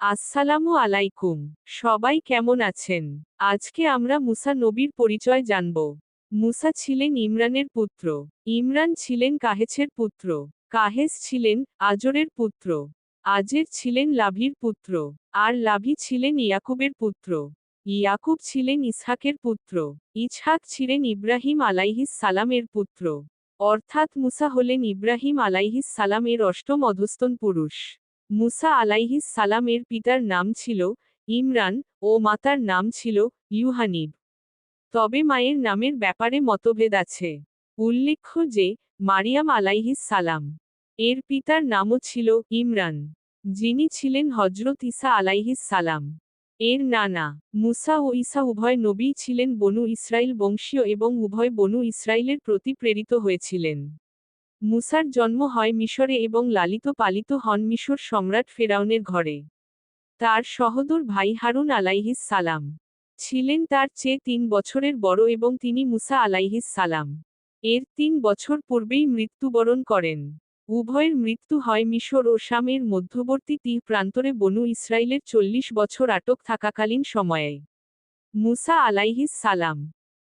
আসসালামু আলাইকুম। সবাই কেমন আছেন? আজকে আমরা মুসা নবীর পরিচয় জানব। মুসা ছিলেন ইমরানের পুত্র। ইমরান ছিলেন কাহেছের পুত্র। কাহেস ছিলেন আজরের পুত্র। আজের ছিলেন লাভির পুত্র। আর লাভি ছিলেন ইয়াকুবের পুত্র। ইয়াকুব ছিলেন ইসহাকের পুত্র। ইসহাক ছিলেন ইব্রাহিম আলাইহিস সালামের পুত্র। অর্থাৎ মুসা হলেন ইব্রাহিম আলাইহিস সালামের অষ্টম অধস্তন পুরুষ। মুসা আলাইহিস সালামের পিতার নাম ছিল ইমরান ও মাতার নাম ছিল ইউহানিব। তবে মায়ের নামের ব্যাপারে মতভেদ আছে। উল্লেখ্য যে, মারিয়াম আলাইহিস সালাম এর পিতার নামও ছিল ইমরান, যিনি ছিলেন হজরত ইসা আলাইহিস সালাম। এর নানা, মুসা ও ইসা উভয় নবী ছিলেন বনু ইসরাইল বংশীয় এবং উভয় বনু ইসরাইলের প্রতি প্রেরিত হয়েছিলেন। মুসার জন্ম হয় মিশরে এবং লালিত পালিত হন মিশর সম্রাট ফেরাউনের ঘরে। তার সহদর ভাই হারুন আলাইহিস সালাম ছিলেন তার চেয়ে তিন বছরের বড় এবং তিনি মুসা আলাইহিস সালাম। এর তিন বছর পূর্বেই মৃত্যুবরণ করেন। উভয়ের মৃত্যু হয় মিশর ও শামের মধ্যবর্তী তীর প্রান্তরে বনু ইসরায়েলের চল্লিশ বছর আটক থাকাকালীন সময়ে। মুসা আলাইহিস সালাম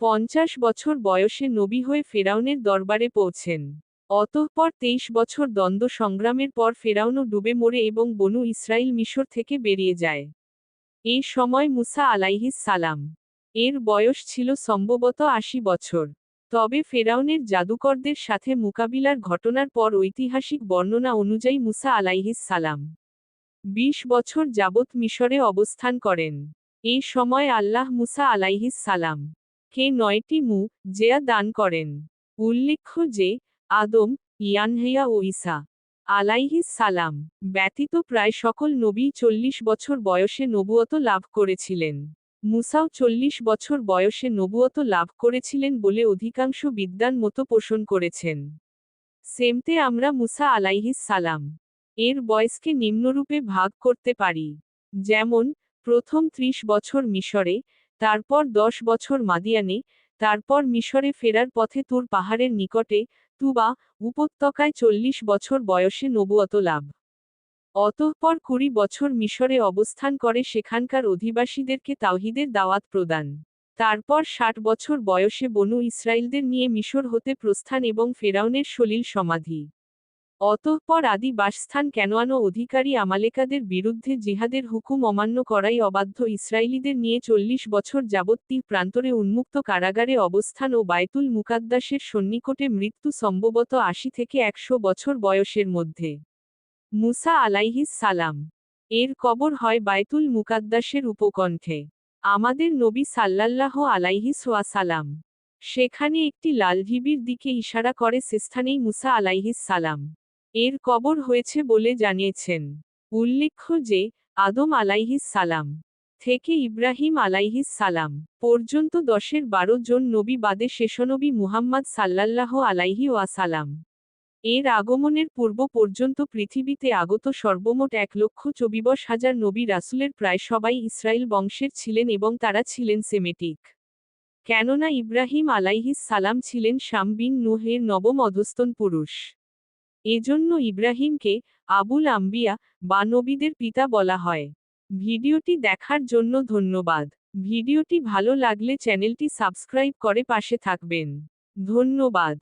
পঞ্চাশ বছর বয়সে নবী হয়ে ফেরাউনের দরবারে পৌঁছেন। অতঃপর তেইশ বছর দ্বন্দ্ব সংগ্রামের পর ফেরাউনও ডুবে মরে এবং বনু ইসরায়েল মিশর থেকে বেরিয়ে যায়। এই সময় মুসা আলাইহিস সালাম। এর বয়স ছিল সম্ভবত আশি বছর। তবে ফেরাউনের জাদুকরদের সাথে মোকাবিলার ঘটনার পর ঐতিহাসিক বর্ণনা অনুযায়ী মুসা আলাইহিস সালাম বিশ বছর যাবৎ মিশরে অবস্থান করেন। এই সময় আল্লাহ মুসা আলাইহিস সালাম কে নয়টি মু জেয়া দান করেন। উল্লেখ্য যে আদম, ইয়ানহেয়া ও ঈসা। আলাইহিস সালাম। ব্যতীত প্রায় সকল নবী চল্লিশ বছর বয়সে নবুয়ত লাভ করেছিলেন। মুসাও চল্লিশ বছর বয়সে নবুয়ত লাভ করেছিলেন বলে অধিকাংশ বিদ্যান মতো পোষণ করেছেন। সেমতে আমরা মুসা আলাইহিস সালাম। এর বয়সকে নিম্নরূপে ভাগ করতে পারি। যেমন, প্রথম ত্রিশ বছর মিশরে, তারপর দশ বছর মাদিয়ানে, তারপর মিশরে ফেরার পথে তুর পাহাড়ের নিকটে তুবা উপত্যকায় চল্লিশ বছর বয়সে নবুয়ত লাভ। অতঃপর কুড়ি বছর মিশরে অবস্থান করে সেখানকার অধিবাসীদেরকে তাওহিদের দাওয়াত প্রদান। তারপর ষাট বছর বয়সে বনু ইসরায়েলদের নিয়ে মিশর হতে প্রস্থান এবং ফেরাউনের সলিল সমাধি। অতঃপর আদি বাসস্থান কেনোয়ানো অধিকারী আমালেকাদের বিরুদ্ধে জিহাদের হুকুম অমান্য করাই অবাধ্য ইসরায়েলিদের নিয়ে চল্লিশ বছর যাবত্তি প্রান্তরে উন্মুক্ত কারাগারে অবস্থান ও বায়তুল মুকাদ্দাসের সন্নিকটে মৃত্যু সম্ভবত আশি থেকে একশো বছর বয়সের মধ্যে। মুসা আলাইহিস সালাম। এর কবর হয় বায়তুল মুকাদ্দাসের উপকণ্ঠে। আমাদের নবী সাল্লাল্লাহ আলাইহিস ওয়াসালাম সেখানে একটি লাল ঢিবির দিকে ইশারা করে সেস্থানেই মুসা আলাইহিস সালাম। এর কবর হয়েছে বলে জানিয়েছেন। উল্লেখ্য যে, আদম আলাইহিস সালাম থেকে ইব্রাহিম আলাইহিস সালাম পর্যন্ত দশের বারো জন নবী বাদে শেষনবী মুহাম্মদ সাল্লাল্লাহ আলাইহি ওয়াসালাম। এর আগমনের পূর্ব পর্যন্ত পৃথিবীতে আগত সর্বমোট এক লক্ষ চবিবশ হাজার নবী রাসুলের প্রায় সবাই ইসরায়েল বংশের ছিলেন এবং তারা ছিলেন সেমেটিক। কেননা ইব্রাহিম আলাইহিস সালাম ছিলেন শাম বিন নুহের নবম অধস্তন পুরুষ। এজন্য ইব্রাহিমকে আবুল আম্বিয়া বা নবীদের পিতা বলা হয়। ভিডিওটি দেখার জন্য ধন্যবাদ। ভিডিওটি ভালো লাগলে চ্যানেলটি সাবস্ক্রাইব করে পাশে থাকবেন। ধন্যবাদ।